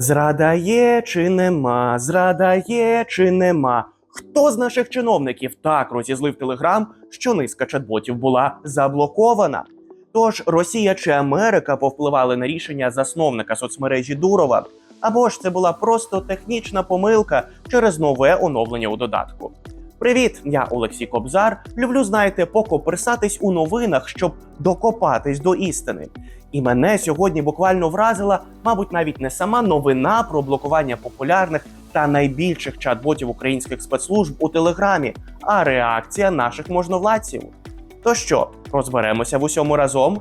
Зрада є чи нема, зрада є чи нема. Хто з наших чиновників так розізлив телеграм, що низка чат-ботів була заблокована? Тож Росія чи Америка повпливали на рішення засновника соцмережі Дурова, або ж це була просто технічна помилка через нове оновлення у додатку. Привіт, я Олексій Кобзар. Люблю, знаєте, покоперсатись у новинах, щоб докопатись до істини. І мене сьогодні буквально вразила, мабуть, навіть не сама новина про блокування популярних та найбільших чат-ботів українських спецслужб у Телеграмі, а реакція наших можновладців. То що, розберемося в усьому разом?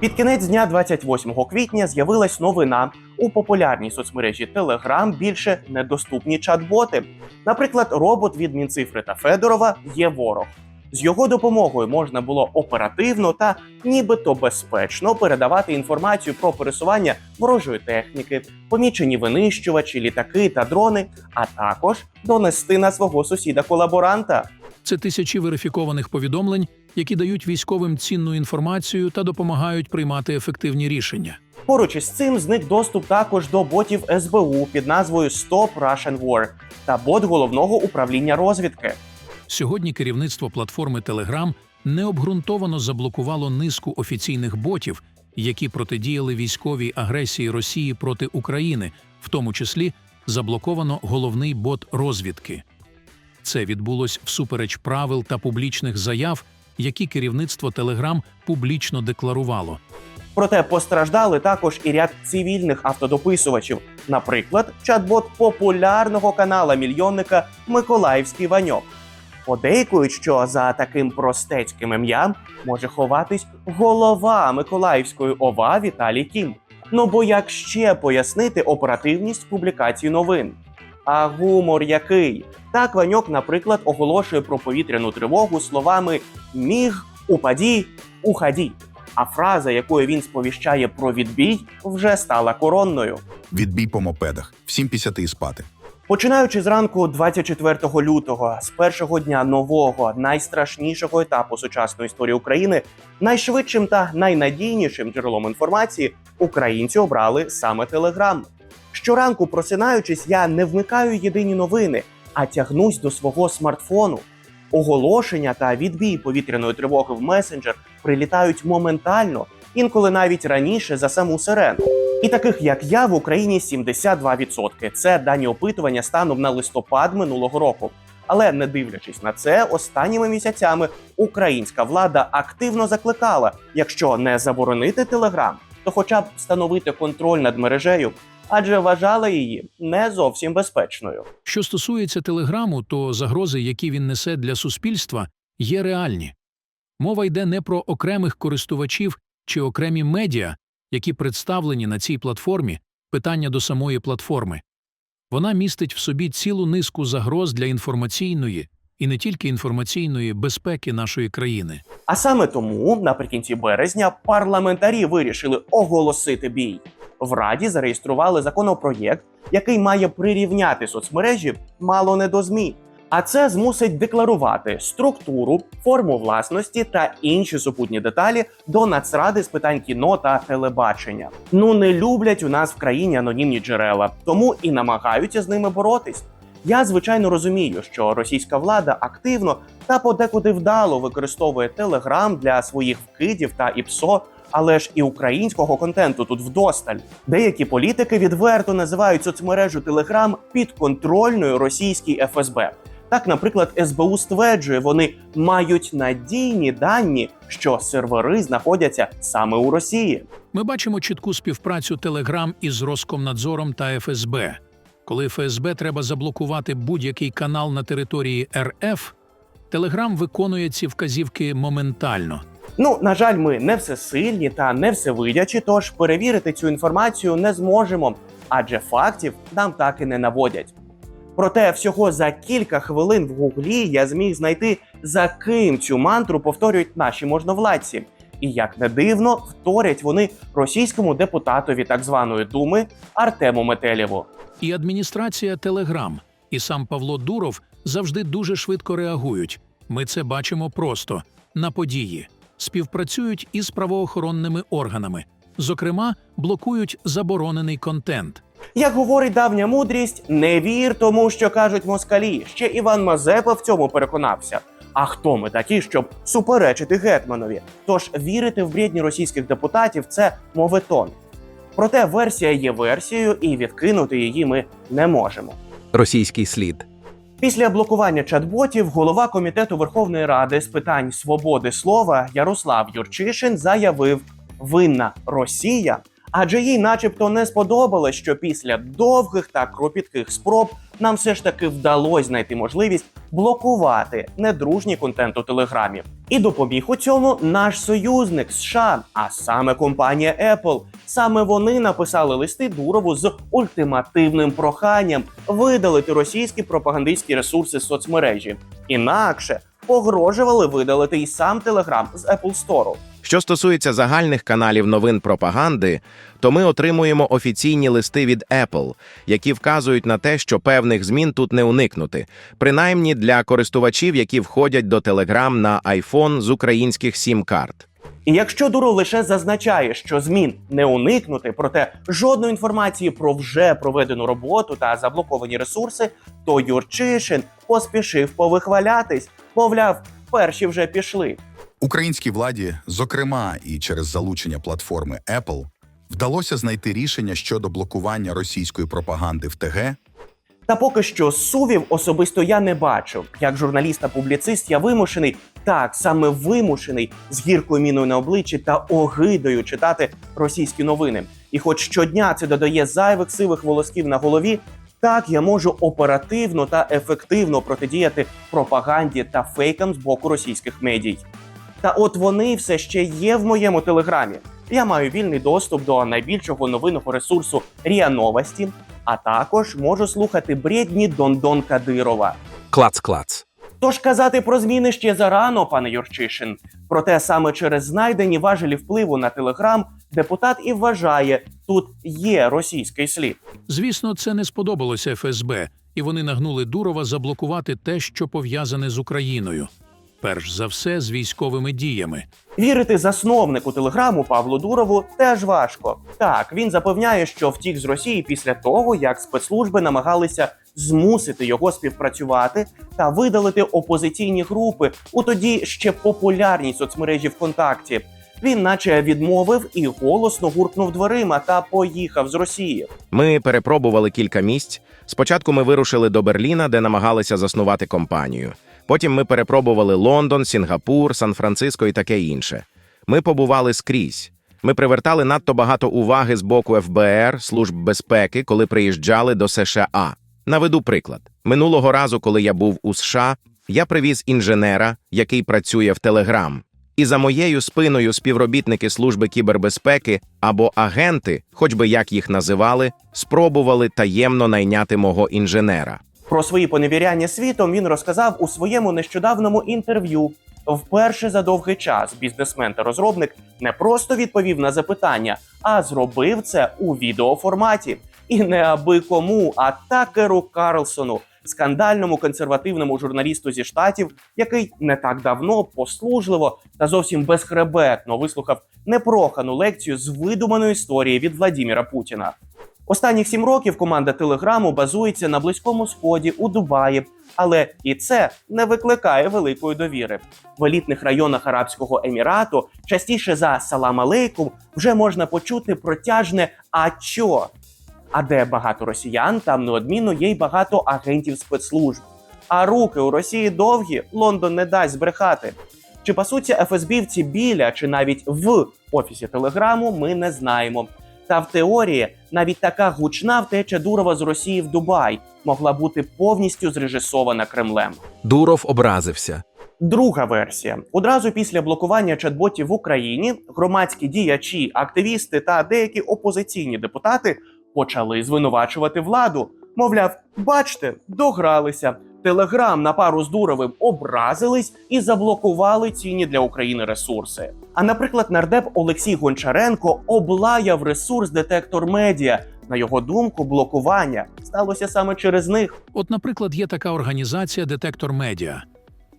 Під кінець дня 28 квітня з'явилась новина. У популярній соцмережі Telegram більше недоступні чат-боти. Наприклад, робот від Мінцифри та Федорова є ворог. З його допомогою можна було оперативно та нібито безпечно передавати інформацію про пересування ворожої техніки, помічені винищувачі, літаки та дрони, а також донести на свого сусіда-колаборанта. Це тисячі верифікованих повідомлень, які дають військовим цінну інформацію та допомагають приймати ефективні рішення. Поруч із цим зник доступ також до ботів СБУ під назвою Stop Russian War та бот головного управління розвідки. Сьогодні керівництво платформи Telegram необґрунтовано заблокувало низку офіційних ботів, які протидіяли військовій агресії Росії проти України, в тому числі заблоковано головний бот розвідки. Це відбулось всупереч правил та публічних заяв, які керівництво Telegram публічно декларувало. Проте постраждали також і ряд цивільних автодописувачів, наприклад, чат-бот популярного канала мільйонника Миколаївський Ваньок. Подейкують, що за таким простецьким ім'ям може ховатись голова Миколаївської ОВА Віталій Кім. Ну бо як ще пояснити оперативність публікації новин? А гумор який? Так Ваньок, наприклад, оголошує про повітряну тривогу словами міг, упаді, уході. А фраза, якою він сповіщає про відбій, вже стала коронною. Відбій по мопедах. Всім і спати. Починаючи з ранку 24 лютого, з першого дня нового найстрашнішого етапу сучасної історії України, найшвидшим та найнадійнішим джерелом інформації українці обрали саме Телеграм. Щоранку, просинаючись, я не вмикаю єдині новини, а тягнусь до свого смартфону. Оголошення та відбій повітряної тривоги в месенджер прилітають моментально, інколи навіть раніше за саму сирену. І таких як я в Україні 72%. Це дані опитування станом на листопад минулого року. Але не дивлячись на це, останніми місяцями українська влада активно закликала, якщо не заборонити телеграм, то хоча б встановити контроль над мережею, адже вважала її не зовсім безпечною. Що стосується телеграму, то загрози, які він несе для суспільства, є реальні. Мова йде не про окремих користувачів чи окремі медіа, які представлені на цій платформі, питання до самої платформи. Вона містить в собі цілу низку загроз для інформаційної і не тільки інформаційної безпеки нашої країни. А саме тому наприкінці березня парламентарі вирішили оголосити бій. В Раді зареєстрували законопроєкт, який має прирівняти соцмережі мало не до ЗМІ. А це змусить декларувати структуру, форму власності та інші супутні деталі до Нацради з питань кіно та телебачення. Ну не люблять у нас в країні анонімні джерела, тому і намагаються з ними боротись. Я звичайно розумію, що російська влада активно та подекуди вдало використовує Телеграм для своїх вкидів та ІПСО, але ж і українського контенту тут вдосталь. Деякі політики відверто називають соцмережу Телеграм підконтрольною російській ФСБ. Так, наприклад, СБУ стверджує, вони мають надійні дані, що сервери знаходяться саме у Росії. Ми бачимо чітку співпрацю Телеграм із Роскомнадзором та ФСБ. Коли ФСБ треба заблокувати будь-який канал на території РФ, Телеграм виконує ці вказівки моментально. Ну, на жаль, ми не всесильні та не всевидячі, тож перевірити цю інформацію не зможемо, адже фактів нам так і не наводять. Проте всього за кілька хвилин в гуглі я зміг знайти, за ким цю мантру повторюють наші можновладці. І як не дивно, вторять вони російському депутатові так званої думи Артему Метелєву. І адміністрація Телеграм, і сам Павло Дуров завжди дуже швидко реагують. Ми це бачимо просто на події, співпрацюють із правоохоронними органами, Зокрема, блокують заборонений контент. Як говорить давня мудрість, не вір тому, що кажуть москалі. Ще Іван Мазепа в цьому переконався. А хто ми такі, щоб суперечити гетманові? Тож вірити в брідні російських депутатів це моветон. Проте версія є версією, і відкинути її ми не можемо. Російський слід. Після блокування чат-ботів голова комітету Верховної Ради з питань свободи слова Ярослав Юрчишин заявив: винна Росія, адже їй, начебто, не сподобалось, що після довгих та кропітких спроб нам все ж таки вдалося знайти можливість блокувати недружній контент у Телеграмі. І допоміг у цьому наш союзник США, а саме компанія Apple. Саме вони написали листи Дурову з ультимативним проханням видалити російські пропагандистські ресурси з соцмережі. Інакше погрожували видалити і сам Телеграм з Apple Store. Що стосується загальних каналів новин пропаганди, то ми отримуємо офіційні листи від Apple, які вказують на те, що певних змін тут не уникнути, принаймні для користувачів, які входять до Telegram на iPhone з українських сім-карт. І якщо Дуров лише зазначає, що змін не уникнути, проте жодної інформації про вже проведену роботу та заблоковані ресурси, то Юрчишин поспішив повихвалятись, мовляв, перші вже пішли. Українській владі, зокрема і через залучення платформи Apple, вдалося знайти рішення щодо блокування російської пропаганди в ТГ Та поки що сувів особисто я не бачив. Як журналіст та публіцист, я вимушений, так саме вимушений з гіркою міною на обличчі та огидою читати російські новини. І хоч щодня це додає зайвих сивих волосків на голові, так я можу оперативно та ефективно протидіяти пропаганді та фейкам з боку російських медій. Та от вони все ще є в моєму телеграмі. Я маю вільний доступ до найбільшого новинного ресурсу Ріа Новості, а також можу слухати бредні Дондон Кадирова. Клац-клац. Тож казати про зміни ще зарано, пане Юрчишин. Проте саме через знайдені важелі впливу на телеграм депутат і вважає, тут є російський слід. Звісно, це не сподобалося ФСБ, і вони нагнули Дурова заблокувати те, що пов'язане з Україною. Перш за все, з військовими діями. Вірити засновнику телеграму Павлу Дурову теж важко. Так, він запевняє, що втік з Росії після того, як спецслужби намагалися змусити його співпрацювати та видалити опозиційні групи у тоді ще популярній соцмережі ВКонтакті. Він, наче відмовив і голосно гуркнув дверима та поїхав з Росії. Ми перепробували кілька місць. Спочатку ми вирушили до Берліна, де намагалися заснувати компанію. Потім ми перепробували Лондон, Сінгапур, Сан-Франциско і таке інше. Ми побували скрізь. Ми привертали надто багато уваги з боку ФБР, служб безпеки, коли приїжджали до США. Наведу приклад: минулого разу, коли я був у США, я привіз інженера, який працює в Телеграм. І за моєю спиною співробітники служби кібербезпеки або агенти, хоч би як їх називали, спробували таємно найняти мого інженера. Про свої поневіряння світом він розказав у своєму нещодавному інтерв'ю. Вперше за довгий час бізнесмен та розробник не просто відповів на запитання, а зробив це у відеоформаті. І не аби кому, а Такеру Карлсону, скандальному консервативному журналісту зі штатів, який не так давно послужливо та зовсім безхребетно вислухав непрохану лекцію з видуманої історії від Владіміра Путіна. Останніх сім років команда Телеграму базується на близькому сході у Дубаї, але і це не викликає великої довіри. В елітних районах Арабського Емірату частіше за салам алейкум вже можна почути протяжне «А чо?». А де багато росіян, там неодмінно є й багато агентів спецслужб. А руки у Росії довгі, Лондон не дасть збрехати. Чи пасуться ФСБівці біля, чи навіть в офісі Телеграму, ми не знаємо. Та в теорії навіть така гучна втеча Дурова з Росії в Дубай могла бути повністю зрежисована Кремлем. Дуров образився. Друга версія: одразу після блокування чат-ботів в Україні громадські діячі, активісти та деякі опозиційні депутати почали звинувачувати владу. Мовляв, бачте, догралися. Телеграм на пару з Дуровим образились і заблокували цінні для України ресурси. А наприклад, нардеп Олексій Гончаренко облаяв ресурс Детектор Медіа. На його думку, блокування сталося саме через них. От, наприклад, є така організація Детектор Медіа.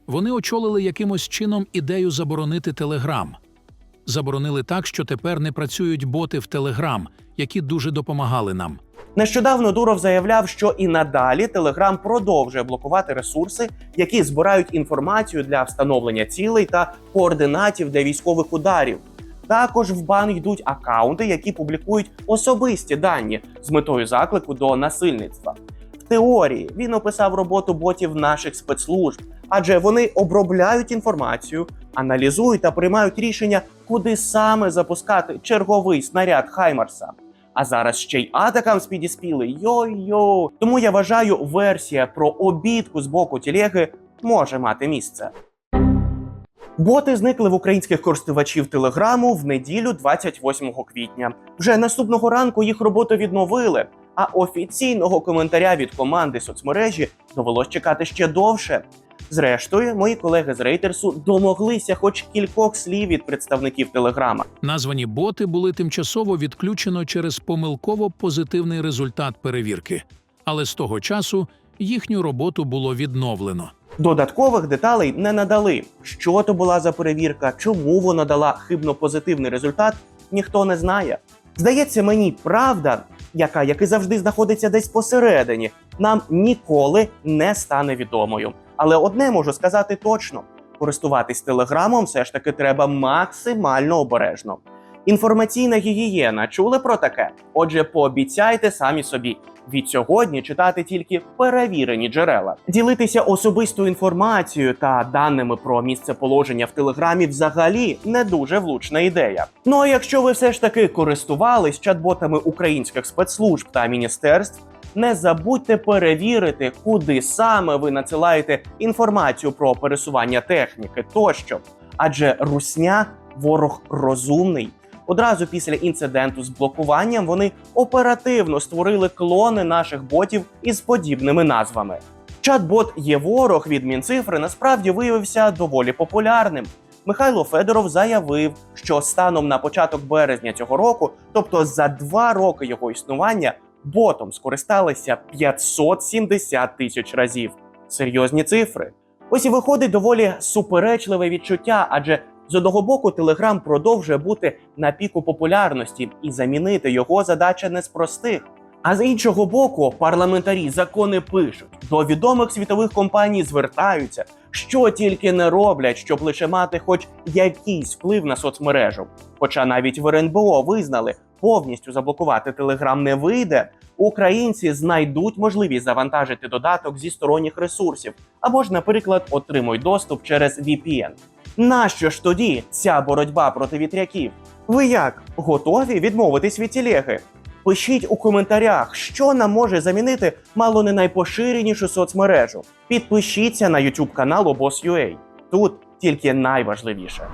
Вони очолили якимось чином ідею заборонити Телеграм. заборонили так, що тепер не працюють боти в Телеграм, які дуже допомагали нам. Нещодавно Дуров заявляв, що і надалі Телеграм продовжує блокувати ресурси, які збирають інформацію для встановлення цілей та координатів для військових ударів. Також в бан йдуть акаунти, які публікують особисті дані з метою заклику до насильництва. В теорії він описав роботу ботів наших спецслужб, адже вони обробляють інформацію, аналізують та приймають рішення, куди саме запускати черговий снаряд Хаймарса. А зараз ще й атакам підіспіли. Йо-йо. Тому я вважаю, версія про обідку з боку тілеги може мати місце. Боти зникли в українських користувачів телеграму в неділю 28 квітня. Вже наступного ранку їх роботу відновили. А офіційного коментаря від команди соцмережі довелось чекати ще довше. Зрештою, мої колеги з рейтерсу домоглися хоч кількох слів від представників телеграма. Названі боти були тимчасово відключено через помилково позитивний результат перевірки, але з того часу їхню роботу було відновлено. Додаткових деталей не надали. Що то була за перевірка, чому вона дала хибно позитивний результат, ніхто не знає. Здається, мені правда, яка, як і завжди, знаходиться десь посередині, нам ніколи не стане відомою. Але одне можу сказати точно: користуватись телеграмом все ж таки треба максимально обережно. Інформаційна гігієна чули про таке? Отже, пообіцяйте самі собі від сьогодні читати тільки перевірені джерела, ділитися особистою інформацією та даними про місцеположення в телеграмі взагалі не дуже влучна ідея. Ну а якщо ви все ж таки користувались чат-ботами українських спецслужб та міністерств, не забудьте перевірити, куди саме ви надсилаєте інформацію про пересування техніки тощо. Адже русня ворог розумний. Одразу після інциденту з блокуванням вони оперативно створили клони наших ботів із подібними назвами. Чат-бот є ворог від Мінцифри насправді виявився доволі популярним. Михайло Федоров заявив, що станом на початок березня цього року, тобто за два роки його існування, ботом скористалися 570 тисяч разів. Серйозні цифри. Ось і виходить доволі суперечливе відчуття, адже з одного боку Телеграм продовжує бути на піку популярності, і замінити його задача не з простих. А з іншого боку, парламентарі закони пишуть, до відомих світових компаній звертаються, що тільки не роблять, щоб лише мати хоч якийсь вплив на соцмережу. Хоча навіть в РНБО визнали, повністю заблокувати Телеграм не вийде. Українці знайдуть можливість завантажити додаток зі сторонніх ресурсів, або ж, наприклад, отримують доступ через VPN. Нащо ж тоді ця боротьба проти вітряків? Ви як готові відмовитись від тілеги? Пишіть у коментарях, що нам може замінити мало не найпоширенішу соцмережу. Підпишіться на YouTube канал Обос.ua. Тут тільки найважливіше.